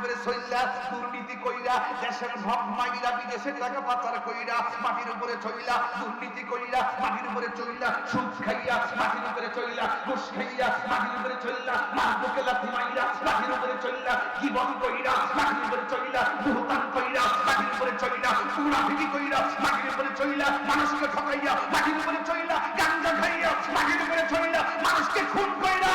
দুর্নীতি কইরা দেশের মাইরা বিদেশের টাকা পাচার কইরা মাটির উপরে দুর্নীতি কইরা মাটির উপরে সুদ খাইয়া মাটির উপরে ঘুষ খাইয়া মাটির উপরে মার বুকে লাথি মাইরা মাটির উপরে জীবন কইরা মাটির উপরে কইরা মাটির উপরে কইরা মাটির উপরে মানুষকে ঠকাইয়া মাটির উপরে চইলা গাঞ্জা খাইয়া মাটির উপরে চইলা মানুষকে খুন কইরা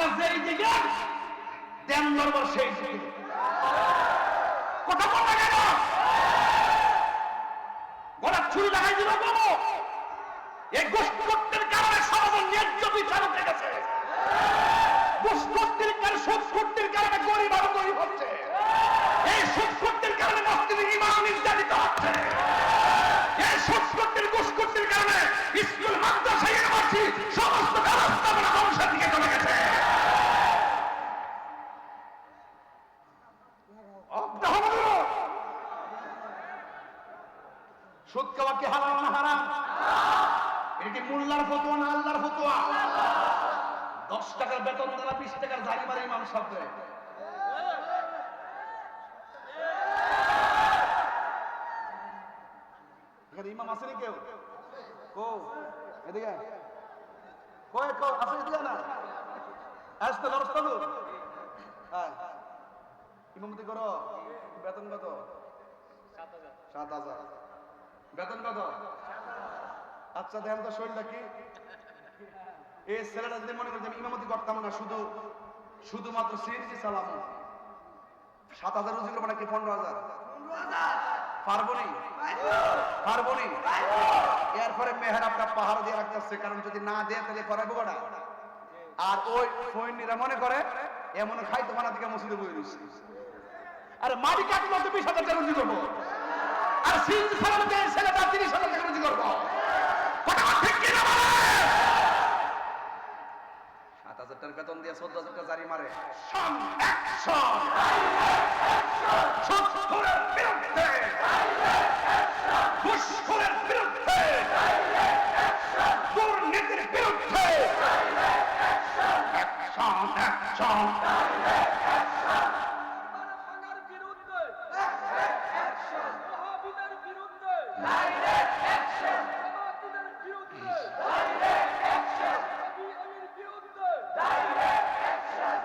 টাকা যেই দিকে দেন দরবার সেই দিকে কথা বলতে কারণে সমাজের ন্যায্য বিচার উঠে গেছে। সুদ খাওয়া কি হারাম না হারাম? এটা কি মোল্লার ফতোয়া না আল্লাহর ফতোয়া? দশ টাকার বেতন দেওয়া বিশ টাকার জারি মারি ইমাম সাহেব এখানে ইমাম নি কেউ? কো এদিকে কয় কো আছে এদিকে না? আসতে তো হ্যাঁ ইমামতি করো। বেতন কত? সাত হাজার। বেতন কত? আচ্ছা দেখেন তো শরীরটা কি এই ছেলেটা যদি মনে আমি ইমামতি করতাম না, শুধু, শুধুমাত্র সাত হাজার রুজি করব নাকি পনেরো হাজার? এরপরে মেহের আপনার পাহাড় দিয়ে রাখতেছে কারণ যদি না দেয় তাহলে কটা আর ওই সৈন্যরা মনে করে, এমন খাইতে বানা থেকে মসজিদে বই দিচ্ছে আরে মাটি কাটলে তো বিশ হাজার টাকা রুজি করব আর সিএনজি চালানো দিয়ে ছেলেটা তিরিশ হাজার টাকা রুজি করব কথা ঠিক কিনা বলে সাত হাজার টাকার বেতন দিয়ে চোদ্দ হাজার টাকা জারি মারে।